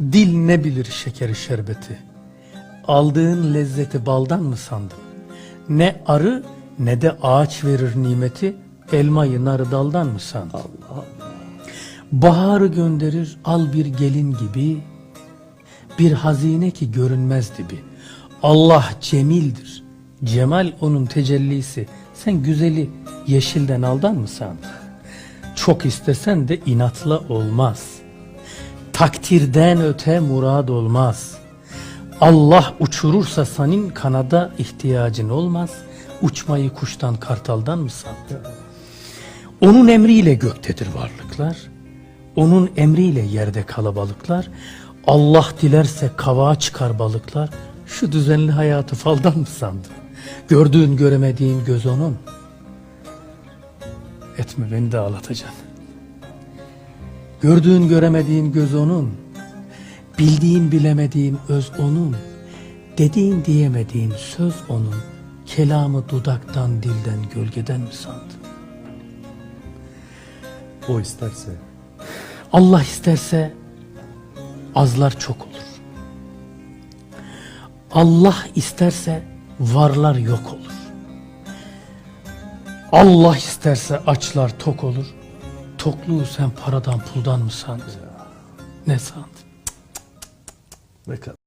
Dil ne bilir şekeri şerbeti? Aldığın lezzeti baldan mı sandın? Ne arı ne de ağaç verir nimeti, elmayı narı daldan mı sandın? Baharı gönderir al bir gelin gibi, bir hazine ki görünmez dibi. Allah cemildir, cemal onun tecellisi. Sen güzeli yeşilden aldan mı sandın? Çok istesen de inatla olmaz. Takdirden öte murad olmaz. Allah uçurursa senin kanada ihtiyacın olmaz. Uçmayı kuştan kartaldan mı sandın? Onun emriyle göktedir varlıklar. Onun emriyle yerde kalabalıklar. Allah dilerse kavağa çıkar balıklar. Şu düzenli hayatı faldan mı sandın? Gördüğün göremediğin göz onun. Etme beni de ağlatacaksın. Gördüğün göremediğin göz onun. Bildiğin bilemediğin öz onun. Dediğin diyemediğin söz onun. Kelamı dudaktan dilden gölgeden mi sandın? O isterse Allah isterse azlar çok olur. Allah isterse varlar yok olur. Allah isterse açlar tok olur. Tokluğu sen paradan puldan mı sandın? Ne sandın? ne kadar